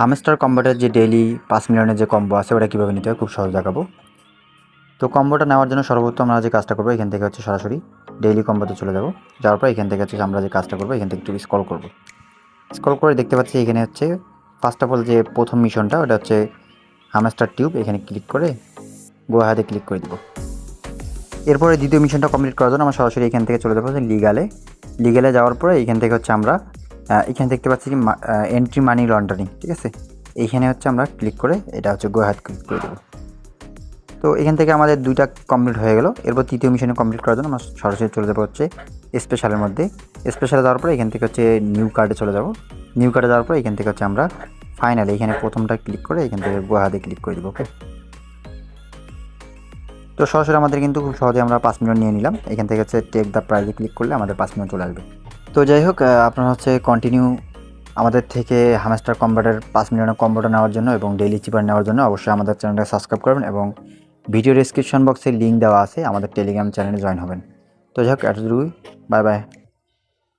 Hamster কম্বোটার যে daily পাঁচ মিলিয়নের যে কম্বো আছে, ওটা কীভাবে নিতে হয় খুব সহজ দেখাবো। তো কম্বোটা নেওয়ার জন্য সর্বপ্রথম আমরা যে কাজটা করব, এখান থেকে হচ্ছে সরাসরি ডেইলি কম্বোতে চলে যাব। যাওয়ার পর এখান থেকে হচ্ছে আমরা যে কাজটা করব, এখান থেকে একটু স্কল করব। স্কল করে দেখতে পাচ্ছি এখানে হচ্ছে ফার্স্ট অফ অল যে প্রথম মিশনটা, ওটা হচ্ছে হামস্টার টিউব, এখানে ক্লিক করে গোয়াহাতে ক্লিক করে দিব। এরপরে দ্বিতীয় মিশনটা কমপ্লিট করার জন্য আমরা সরাসরি এখান থেকে চলে যাব লিগালে। লিগালে যাওয়ার পরে এখান থেকে হচ্ছে আমরা এখানে দেখতে পাচ্ছি কি এন্ট্রি মানি লন্ডারিং ঠিক আছে? এইখানে হচ্ছে আমরা ক্লিক করে এটা হচ্ছে গোয়াহাত ক্লিক করে দেবো। তো এখান থেকে আমাদের দুইটা কমপ্লিট হয়ে গেল। এরপর তৃতীয় মিশনে কমপ্লিট করার জন্য আমরা সরাসরি চলে যাব হচ্ছে স্পেশালের মধ্যে। স্পেশালে যাওয়ার পরে এখান থেকে হচ্ছে নিউ কার্ডে চলে যাব। নিউ কার্ডে যাওয়ার পরে এখান থেকে হচ্ছে আমরা ফাইনালি এখানে প্রথমটা ক্লিক করে এখান থেকে গোয়াহাতে ক্লিক করে দেবো ওকে তো সরাসরি আমাদের কিন্তু খুব সহজে আমরা পাঁচ মিনিট নিয়ে নিলাম। এখান থেকে হচ্ছে টেক দ্য প্রাইজে ক্লিক করলে আমাদের পাঁচ মিনিট চলে আসবে। তো যাই হোক আপনার হচ্ছে কন্টিনিউ আমাদের থেকে হামেস্টার কম্বাটের পাঁচ মিলিয়নের কম্বোটা নেওয়ার জন্য এবং ডেইলি চিপার নেওয়ার জন্য অবশ্যই আমাদের চ্যানেলটা সাবস্ক্রাইব করবেন এবং ভিডিও ডিসক্রিপশন বক্সে লিঙ্ক দেওয়া আছে, আমাদের টেলিগ্রাম চ্যানেলে জয়েন হবেন। তো যাই হোক, এতটুকুই। Bye bye